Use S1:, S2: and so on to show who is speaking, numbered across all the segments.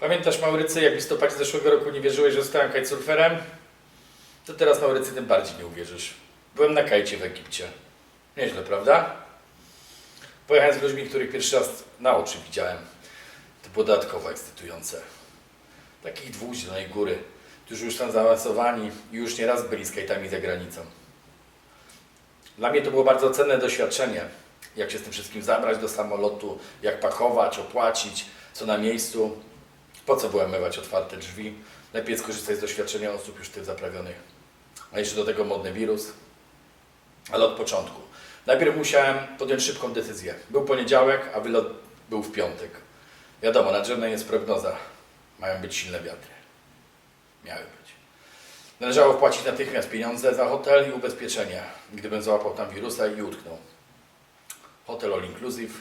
S1: Pamiętasz Maurycy, jak w listopadzie zeszłego roku nie wierzyłeś, że zostałem kitesurferem? To teraz Maurycy tym bardziej nie uwierzysz. Byłem na kajcie w Egipcie. Nieźle, prawda? Pojechałem z ludźmi, których pierwszy raz na oczy widziałem. To było dodatkowo ekscytujące. Takich dwóch Zielonej Góry, którzy już tam zaawansowani i już nieraz byli z kajtami za granicą. Dla mnie to było bardzo cenne doświadczenie. Jak się z tym wszystkim zabrać do samolotu, jak pakować, opłacić, co na miejscu. Po co było mywać otwarte drzwi? Lepiej skorzystać z doświadczenia osób już tym zaprawionych. A jeszcze do tego modny wirus. Ale od początku. Najpierw musiałem podjąć szybką decyzję. Był poniedziałek, a wylot był w piątek. Wiadomo, nadrzędna jest prognoza. Mają być silne wiatry. Miały być. Należało wpłacić natychmiast pieniądze za hotel i ubezpieczenie, gdybym załapał tam wirusa i utknął. Hotel all inclusive,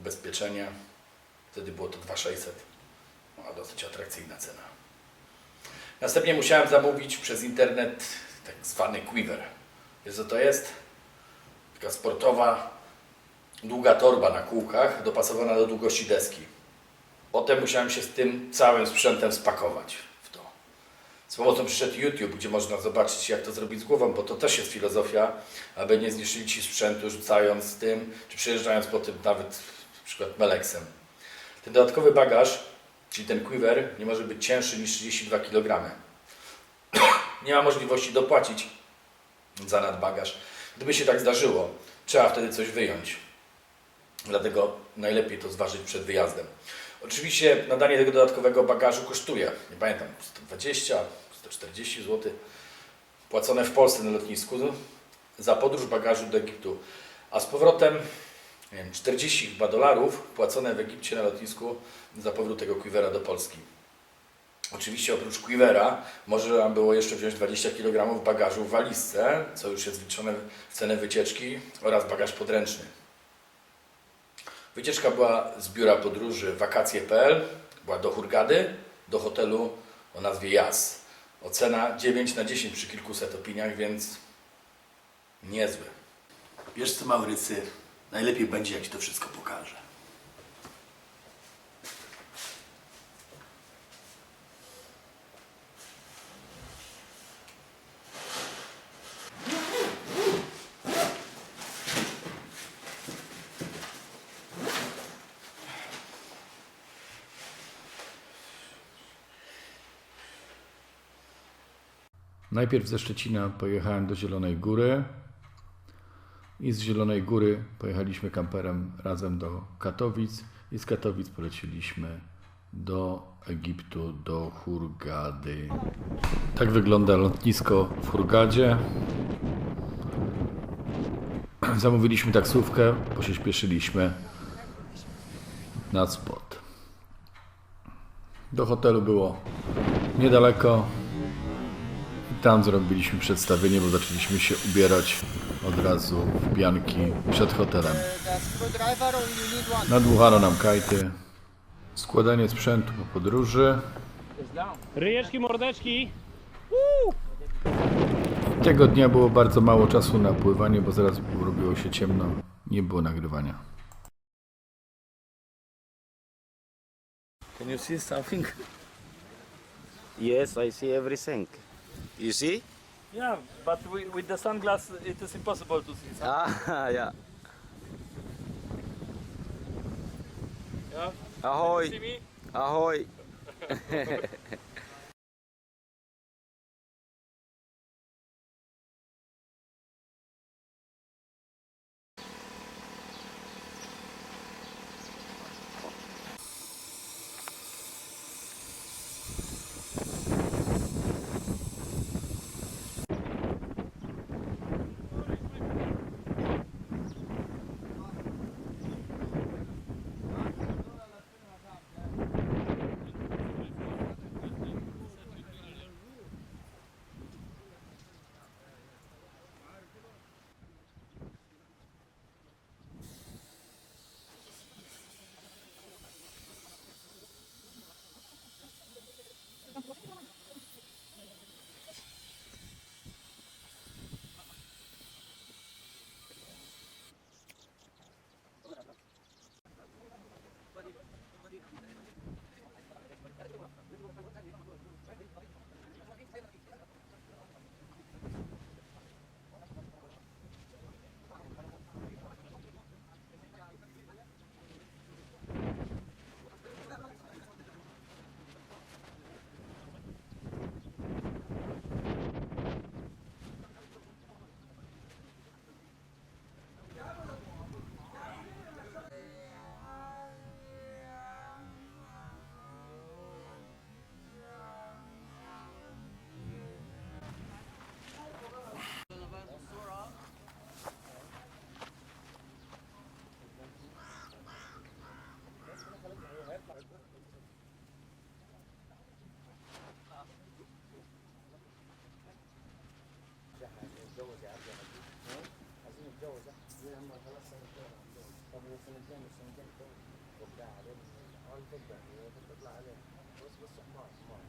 S1: ubezpieczenie, wtedy było to 2600. No, dosyć atrakcyjna cena. Następnie musiałem zamówić przez internet tak zwany quiver. Wiesz co to jest? Taka sportowa, długa torba na kółkach, dopasowana do długości deski. Potem musiałem się z tym całym sprzętem spakować w to. Z pomocą przyszedł YouTube, gdzie można zobaczyć, jak to zrobić z głową, bo to też jest filozofia, aby nie zniszczyli Ci sprzętu, rzucając tym, czy przejeżdżając po tym nawet na przykład Meleksem. Ten dodatkowy bagaż, czyli ten quiver, nie może być cięższy niż 32 kg. Nie ma możliwości dopłacić za nadbagaż. Gdyby się tak zdarzyło, trzeba wtedy coś wyjąć. Dlatego najlepiej to zważyć przed wyjazdem. Oczywiście nadanie tego dodatkowego bagażu kosztuje, nie pamiętam, 120, 140 zł, płacone w Polsce na lotnisku za podróż bagażu do Egiptu, a z powrotem nie wiem, 40 chyba dolarów płacone w Egipcie na lotnisku za powrót tego quivera do Polski. Oczywiście oprócz quivera można było jeszcze wziąć 20 kg bagażu w walizce, co już jest wliczone w cenę wycieczki oraz bagaż podręczny. Wycieczka była z biura podróży wakacje.pl, była do Hurgady, do hotelu o nazwie Jas. Ocena 9 na 10 przy kilkuset opiniach, więc niezły. Wiesz co, Maurycy, najlepiej będzie, jak Ci to wszystko pokażę. Najpierw ze Szczecina pojechałem do Zielonej Góry i z Zielonej Góry pojechaliśmy kamperem razem do Katowic i z Katowic poleciliśmy do Egiptu, do Hurgady. Tak wygląda lotnisko w Hurgadzie. Zamówiliśmy taksówkę, bo się śpieszyliśmy na spot. Do hotelu było niedaleko, tam zrobiliśmy przedstawienie, bo zaczęliśmy się ubierać od razu w bianki przed hotelem. Nadmuchano nam kajty. Składanie sprzętu po podróży.
S2: Ryjeczki, mordeczki.
S1: Tego dnia było bardzo mało czasu na pływanie, bo zaraz robiło się ciemno. Nie było nagrywania.
S3: Can you see something?
S4: Yes, I see everything. You see?
S2: Yeah, but wi- with the sunglasses it is impossible to see.
S4: Ah, yeah.
S2: Yeah.
S4: Ahoy.
S2: Ahoy, نتجوز
S4: يا عبد العزيز عايزين نتجوز إحنا. هم خلاص سنتين طب هي سنتين مش وبتاع علينا آه الفكرة هي بتطلع بس بس حمار حمار.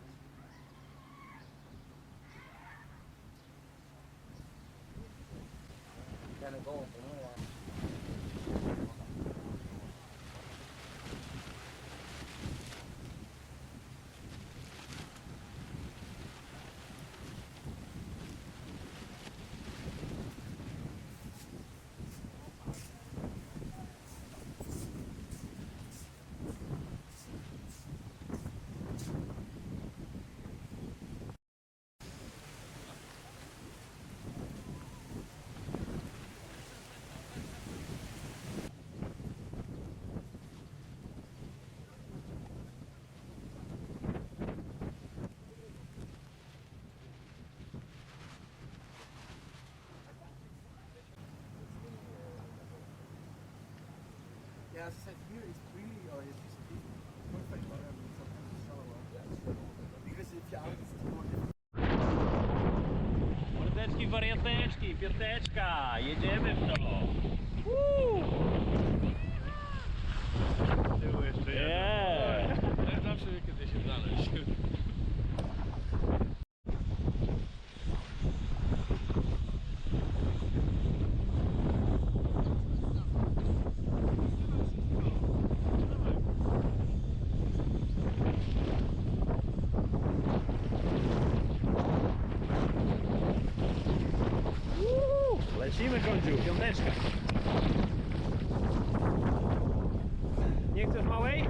S4: كان جوه
S3: Yeah, as I said, here it's really, or it's perfect, mean, sometimes it's shallower. Because if you're out, it's more difficult.
S2: Mordeczki, wariateczki, piąteczka, jedziemy w to. Woo!
S5: Tyłu jeszcze
S2: Yeah.
S1: way.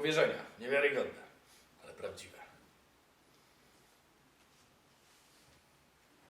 S1: Uwierzenia, niewiarygodne.